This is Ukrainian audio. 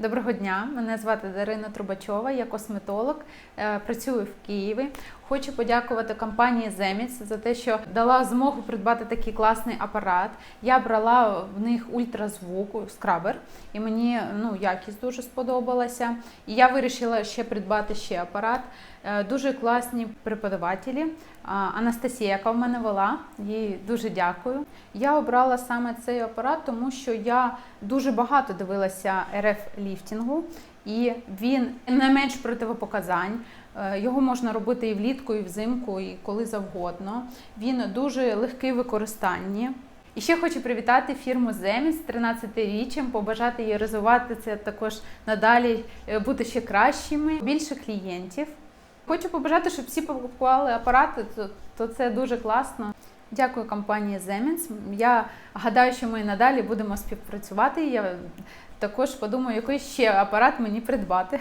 Доброго дня, мене звати Дарина Трубачова, я косметолог, е, працюю в Києві. Хочу подякувати компанії Zemits за те, що дала змогу придбати такий класний апарат. Я брала в них ультразвук, скрабер, і мені ну, якість дуже сподобалася. І я вирішила ще придбати ще апарат. Е, Дуже класні преподавателі. Анастасія, яка в мене вела, їй дуже дякую. Я обрала саме цей апарат, тому що я дуже багато дивилася РФ ліфтингу, і він не менш противопоказань. Е, Його можна робити і влітку, і взимку, і коли завгодно. Він дуже легкий в використанні. І ще хочу привітати фірму Земіс з 13-річчям, побажати їй розвивати це також надалі, е, бути ще кращими, більше клієнтів. Хочу побажати, щоб всі покупували апарати, то, то це дуже класно. Дякую компанії Zemins. Я гадаю, що ми надалі будемо співпрацювати. Я також подумаю, який ще апарат мені придбати.